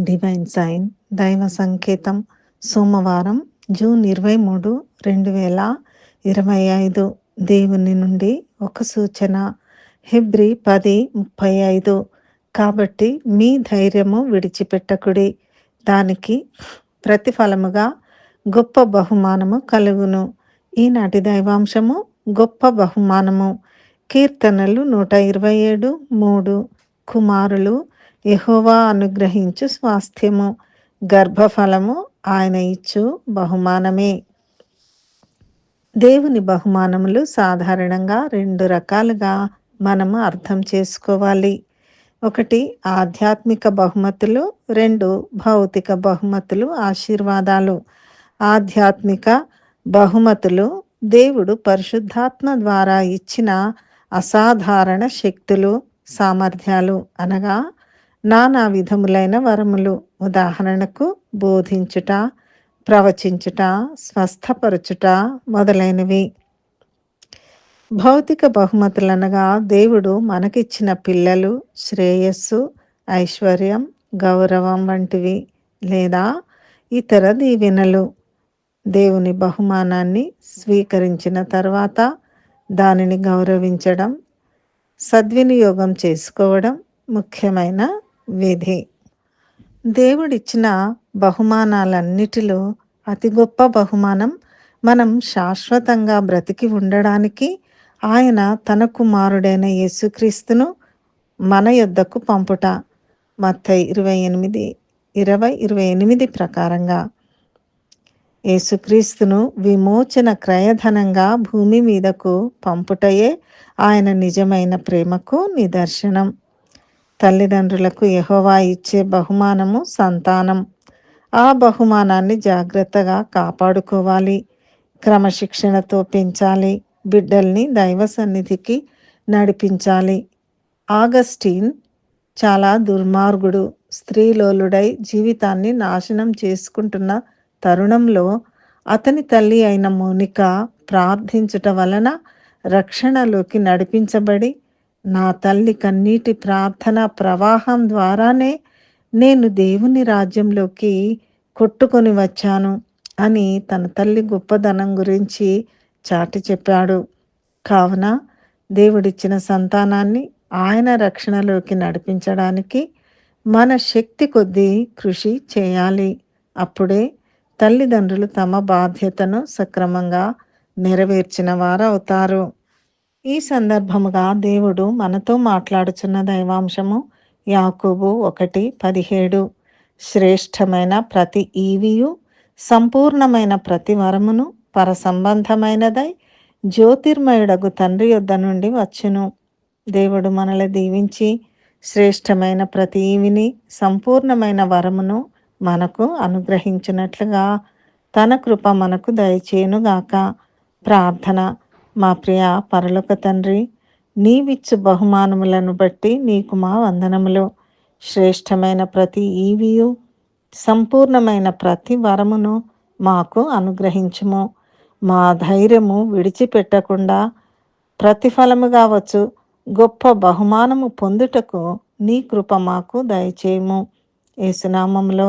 Divine sign దైవ సంకేతం సోమవారం జూన్ ఇరవై మూడు రెండు వేల ఇరవై ఐదు. దేవుని నుండి ఒక సూచన. హెబ్రి పది ముప్పై ఐదు. కాబట్టి మీ ధైర్యము విడిచిపెట్టకుడి. దానికి ప్రతిఫలముగా గొప్ప బహుమానము కలుగును. ఈనాటి దైవాంశము గొప్ప బహుమానము. కీర్తనలు నూట ఇరవై ఏడు మూడు. కుమారులు యహోవా అనుగ్రహించు స్వాస్థ్యము గర్భఫలము ఆయన ఇచ్చు బహుమానమే. దేవుని బహుమానములు సాధారణంగా రెండు రకాలుగా మనము అర్థం చేసుకోవాలి. ఒకటి ఆధ్యాత్మిక బహుమతులు. రెండు భౌతిక బహుమతులు ఆశీర్వాదాలు. ఆధ్యాత్మిక బహుమతులు దేవుడు పరిశుద్ధాత్మ ద్వారా ఇచ్చిన అసాధారణ శక్తులు. సామర్థ్యాలు అనగా నానా విధములైన వరములు ఉదాహరణకు బోధించుట ప్రవచించుట స్వస్థపరచుట మొదలైనవి. భౌతిక బహుమతులనగా దేవుడు మనకిచ్చిన పిల్లలు శ్రేయస్సు ఐశ్వర్యం గౌరవం వంటివి లేదా ఇతర దీవెనలు. దేవుని బహుమానాన్ని స్వీకరించిన తర్వాత దానిని గౌరవించడం సద్వినియోగం చేసుకోవడం ముఖ్యమైన విధి. దేవుడిచ్చిన బహుమానాలన్నిటిలో అతి గొప్ప బహుమానం మనం శాశ్వతంగా బ్రతికి ఉండడానికి ఆయన తన కుమారుడైన యేసుక్రీస్తును మన యొద్దకు పంపుట. మత్త ఇరవై ఎనిమిది ఇరవై ఇరవై ఎనిమిది ప్రకారంగా యేసుక్రీస్తును విమోచన క్రయధనంగా భూమి మీదకు పంపుటయే ఆయన నిజమైన ప్రేమకు నిదర్శనం. తల్లిదండ్రులకు యహోవా ఇచ్చే బహుమానము సంతానం. ఆ బహుమానాన్ని జాగ్రత్తగా కాపాడుకోవాలి. క్రమశిక్షణతో పెంచాలి. బిడ్డల్ని దైవ సన్నిధికి నడిపించాలి. ఆగస్టీన్ చాలా దుర్మార్గుడు స్త్రీలోలుడై జీవితాన్ని నాశనం చేసుకుంటున్న తరుణంలో అతని తల్లి అయిన మోనిక ప్రార్థించుట వలన రక్షణలోకి నడిపించబడి నా తల్లి కన్నీటి ప్రార్థన ప్రవాహం ద్వారానే నేను దేవుని రాజ్యంలోకి కొట్టుకొని వచ్చాను అని తన తల్లి గొప్పదనం గురించి చాటి చెప్పాడు. కావున దేవుడిచ్చిన సంతానాన్ని ఆయన రక్షణలోకి నడిపించడానికి మన శక్తి కొద్దీ కృషి చేయాలి. అప్పుడే తల్లిదండ్రులు తమ బాధ్యతను సక్రమంగా నెరవేర్చిన వారు అవుతారు ఈ సందర్భముగా దేవుడు మనతో మాట్లాడుచున్న దైవాంశము యాకూబు ఒకటి పదిహేడు. శ్రేష్టమైన ప్రతి ఈవియు సంపూర్ణమైన ప్రతి వరమును పరసంబంధమైనదై జ్యోతిర్మయుడగు తండ్రి యొద్ద నుండి వచ్చును. దేవుడు మనల్ని దీవించి శ్రేష్టమైన ప్రతి ఈవిని సంపూర్ణమైన వరమును మనకు అనుగ్రహించినట్లుగా తన కృప మనకు దయచేయునుగాక. ప్రార్థన మా ప్రియ పరలోక తండ్రి నీవిచ్చు బహుమానములను బట్టి నీకు మా వందనములు. శ్రేష్టమైన ప్రతి ఈవియు సంపూర్ణమైన ప్రతి వరమును మాకు అనుగ్రహించుము. మా ధైర్యము విడిచిపెట్టకుండా ప్రతిఫలము కావచ్చు గొప్ప బహుమానము పొందుటకు నీ కృప మాకు దయచేయము. ఏసునామంలో